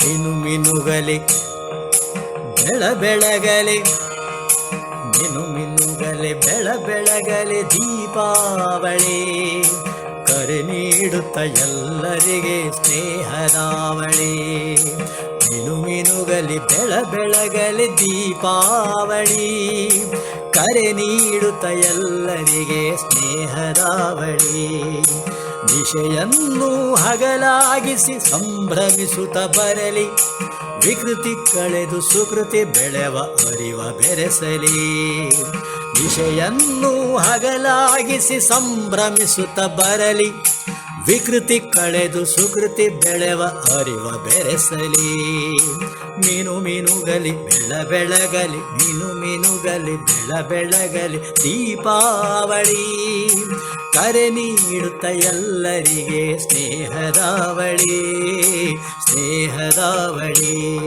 మిను మినుగలి ಬೆಳ ಬೆಳಗಲಿ ಮಿನು ಬೆಳಗಲಿ ದೀಪಾವಳಿ. ಕರೆ ನೀಡುತ್ತ ಎಲ್ಲರಿಗೆ ಸ್ನೇಹದಾವಳಿ. ಮಿನು ಮಿನುಗಲಿ ಬೆಳ ಬೆಳಗಲಿ ದೀಪಾವಳಿ. ಕರೆ ನೀಡುತ್ತ ಎಲ್ಲರಿಗೆ ಸ್ನೇಹದಾವಳಿ. ದಿಶೆಯನ್ನು ಹಗಲಾಗಿಸಿ ಸಂಭ್ರಮಿಸುತ್ತ ಬರಲಿ. ವಿಕೃತಿ ಕಳೆದು ಸುಕೃತಿ ಬೆಳೆವ ಅರಿವ ಬೆರೆಸಲಿ. ದಿಶೆಯನ್ನು ಹಗಲಾಗಿಸಿ ಸಂಭ್ರಮಿಸುತ್ತ ಬರಲಿ. ವಿಕೃತಿ ಕಳೆದು ಸುಕೃತಿ ಬೆಳೆವ ಅರಿವ ಬೆರೆಸಲಿ. ಮೀನು ಮೀನುಗಲಿ ಬೆಳ ಬೆಳಗಲಿ, ಮೀನು ಮೀನುಗಲಿ ಬೆಳ ಬೆಳಗಲಿ, ದೀಪಾವಳಿ. ಕರೆ ನೀಡುತ್ತ ಎಲ್ಲರಿಗೆ ಸ್ನೇಹದಾವಳಿ ಸ್ನೇಹದಾವಳಿ.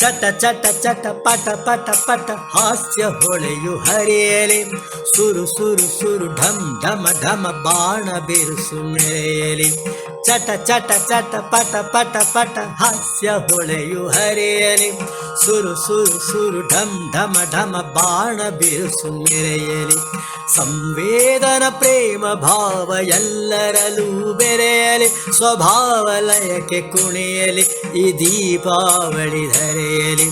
ಚಟ ಚಟ ಚಟ ಪಟ ಪಟ ಪಟ ಹಾಸ್ಯ ಹೊಳೆಯು ಹರಿಯಲಿ. ಸುರು ಸುರು ಸುರು ಢಮ್ ಢಮ ಢಮ ಬಾಣ ಬಿರುಸು ಮೆರೆಯಲಿ ಚಟ ಚಟ ಚಟ ಪಟ ಪಟ ಪಟ ಹಾಸ್ಯ ಹೊಳೆಯು ಹರಿಯಲಿ. ಸುರು ಸುರು ಸುರು ಢಮ್ ಢಮ ಢಮ ಬಾಣ ಬಿರುಸು ಮೆರೆಯಲಿ ಸಂವೇದನ ಪ್ರೇಮ ಭಾವ ಎಲ್ಲರಲ್ಲೂ ಬೆರೆಯಲಿ ಸ್ವಭಾವ ಲಯಕ್ಕೆ ಕುಣಿಯಲಿ ಈ ದೀಪಾವಳಿ ಧರೆಯಲಿ.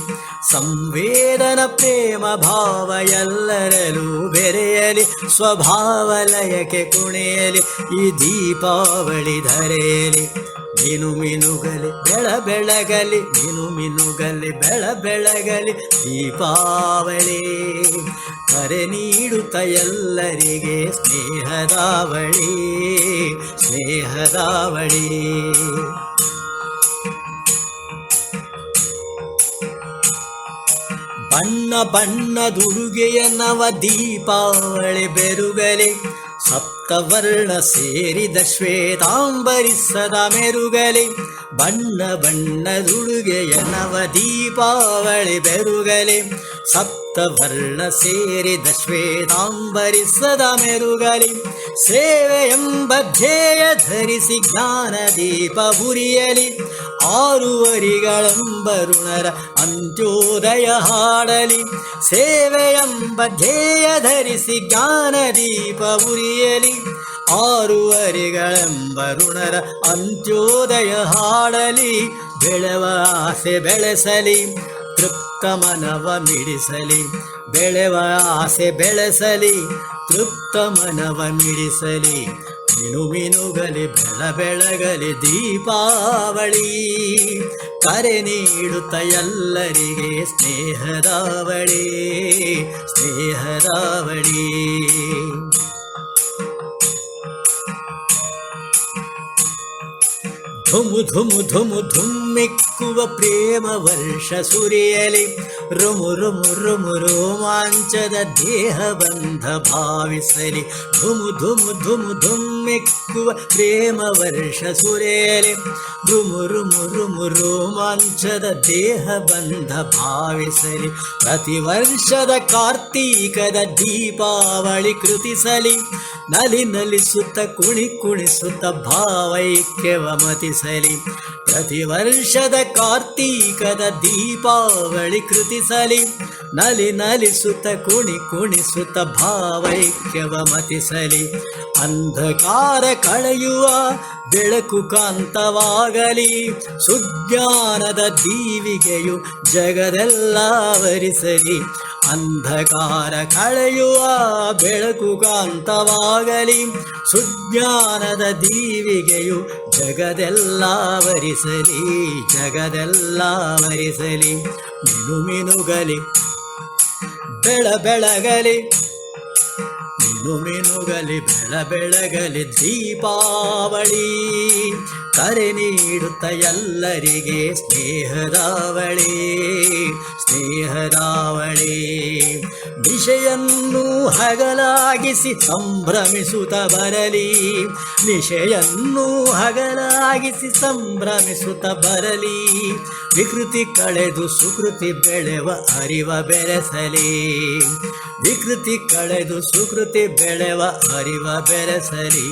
ಸಂವೇದನ ಪ್ರೇಮ ಭಾವ ಎಲ್ಲರಲ್ಲೂ ಬೆರೆಯಲಿ ಸ್ವಭಾವ ಲಯಕ್ಕೆ ಕುಣಿಯಲಿ, ಈ ದೀಪಾವಳಿ ಧರೆಯಲಿ. ಮಿನು ಮಿನುಗಲಿ, ಬೆಳ ಬೆಳಗಲಿ, ಮಿನು ಮಿನುಗಲಿ, ಬೆಳ ಬೆಳಗಲಿ, ದೀಪಾವಳಿ. ಕರೆ ನೀಡುತ್ತ ಎಲ್ಲರಿಗೆ ಸ್ನೇಹದಾವಳಿ ಸ್ನೇಹದಾವಳಿ. ಬಣ್ಣ ದುರುಗೆಯ ನವ ದೀಪಾವಳಿ ಬೆರುಗಲೆ, ಸಪ್ತವರ್ಣ ಸೇರಿದ ಶ್ವೇತಾಂಬರಿ ಸದಾ ಮೆರುಗಲಿ, ಬಣ್ಣ ಬಣ್ಣದುಡುಗೆಯ ನವ ದೀಪಾವಳಿ ಬೆರುಗಲೆ, ಸಪ್ತವರ್ಣ ಸೇರಿದ ಶ್ವೇತಾಂಬರಿ ಸದಾ ಮೆರುಗಲಿ, ಸೇವೆ ಎಂಬ ಧ್ಯೇಯ ಧರಿಸಿ ಜ್ಞಾನ ದೀಪ ಉರಿಯಲಿ ಆರುವರಿಗಳೆಂಬ ಋಣರ ಅಂತ್ಯೋದಯ ಹಾಡಲಿ. ಸೇವೆಯಂಬ ಧ್ಯೇಯ ಧರಿಸಿ ಜ್ಞಾನದೀಪ ಉರಿಯಲಿ. ಆರುವರಿಗಳೆಂಬ ಋಣರ ಅಂತ್ಯೋದಯ ಹಾಡಲಿ. ಬೆಳವ ಆಸೆ ಬೆಳೆಸಲಿ. ತೃಪ್ತ ಮನವ ಮಿಡಿಸಲಿ. ಬೆಳೆವ ಆಸೆ ಬೆಳೆಸಲಿ. ತೃಪ್ತ ಮನವ ಮಿಡಿಸಲಿ. ಮಿನು ಮಿನುಗಲಿ ಬೆಳ ಬೆಳಗಲಿ ದೀಪಾವಳಿ. ಕರೆ ನೀಡುತ್ತ ಎಲ್ಲರಿಗೆ ಸ್ನೇಹದಾವಳಿ ಸ್ನೇಹದಾವಳಿ. ಧುಮು ಧುಮು ಧುಮು ಧುಮ್ಮಿಕ್ಕುವ ಪ್ರೇಮ ವರ್ಷ ಸುರಿಯಲಿ. ರುಮು ರುಮು ರುಮು, ರೋಮಾಂಚದ ದೇಹ ಬಂಧ ಭಾವಿಸಲಿ. ಧುಮು ಧುಮು ಧುಮು ಪ್ರೇಮ ವರ್ಷ ಸುರಿಯಲಿ. ರುಮು ರುಮು ರುಮು, ರೋಮಾಂಚದ ದೇಹ ಬಂಧ ಭಾವಿಸಲಿ. ಪ್ರತಿ ವರ್ಷದ ಕಾರ್ತೀಕದ ದೀಪಾವಳಿ ಕೃತಿಸಲಿ. ನಲಿ ನಲಿಸುತ್ತ ಕುಣಿ ಕುಣಿಸುತ್ತ ಭಾವೈಕ್ಯವ ಮತಿಸಲಿ. ಪ್ರತಿ ವರ್ಷದ ಕಾರ್ತೀಕದ ದೀಪಾವಳಿ ಕೃತಿಸಲಿ. ನಲಿ ನಲಿಸುತ್ತ, ಕುಣಿ ಕುಣಿಸುತ್ತ ಭಾವೈಕ್ಯವ ಮತಿಸಲಿ. ಅಂಧಕಾರ ಕಳೆಯುವ, ಬೆಳಕು ಕಾಂತವಾಗಲಿ. ಸುಜ್ಞಾನದ ದೀವಿಗೆಯು ಜಗದೆಲ್ಲ ವರಿಸಲಿ ಅಂಧಕಾರ ಕಳೆಯುವ ಬೆಳಕು ಕಾಂತವಾಗಲಿ, ಸುಜ್ಞಾನದ ದೀವಿಗೆಯು ಜಗದೆಲ್ಲ ವರಿಸಲಿ ಜಗದೆಲ್ಲ ವರಿಸಲಿ. ಮಿನು ಮಿನುಗಲಿ, ಬೆಳ ಬೆಳಗಲಿ, ಮಿನು ಮಿನುಗಲಿ, ಬೆಳ ಬೆಳಗಲಿ ದೀಪಾವಳಿ. ಕರೆ ನೀಡುತ್ತ ಎಲ್ಲರಿಗೆ ಸ್ನೇಹದಾವಳಿ ಸ್ನೇಹದಾವಳಿ. ದಿಶೆಯನ್ನು ಹಗಲಾಗಿಸಿ ಸಂಭ್ರಮಿಸುತ್ತ ಬರಲಿ, ನಿಶೆಯನ್ನು ಹಗಲಾಗಿಸಿ ಸಂಭ್ರಮಿಸುತ್ತ ಬರಲಿ. ವಿಕೃತಿ ಕಳೆದು ಸುಕೃತಿ ಬೆಳೆವ ಅರಿವ ಬೆರೆಸಲಿ. ವಿಕೃತಿ ಕಳೆದು ಸುಕೃತಿ ಬೆಳೆವ ಅರಿವ ಬೆರೆಸಲಿ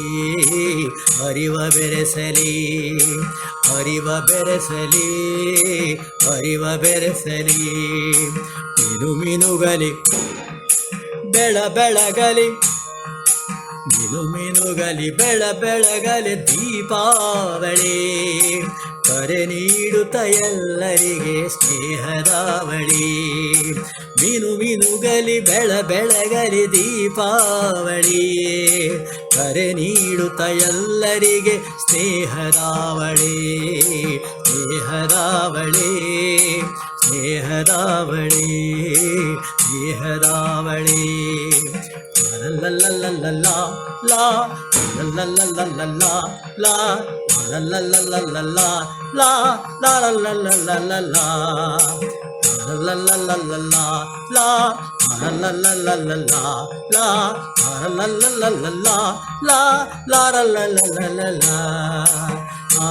ಅರಿವ ಬೆರೆಸಲಿ. ಅರಿವ ಬೆರೆಸಲಿ ಅರಿವ ಬೆರೆಸಲಿ. ಮಿನು ಮಿನುಗಲಿ ಬೆಳ ಬೆಳಗಲಿ ಮಿನುಗಲಿ ಬೆಳ ಬೆಳಗಲಿ ದೀಪಾವಳಿ. ಕರೆ ನೀಡುತ್ತ ಎಲ್ಲರಿಗೆ ಸ್ನೇಹದಾವಳಿ. ಮಿನು ಮಿನುಗಲಿ ಬೆಳ ಬೆಳಗಲಿ ದೀಪಾವಳಿ. ಕರೆ ನೀಡುತ್ತ ಎಲ್ಲರಿಗೆ ಸ್ನೇಹದಾವಳಿ. ಸ್ನೇಹದಾವಳಿ ಸ್ನೇಹದಾವಳಿ ಸ್ನೇಹದಾವಳಿ. ஆ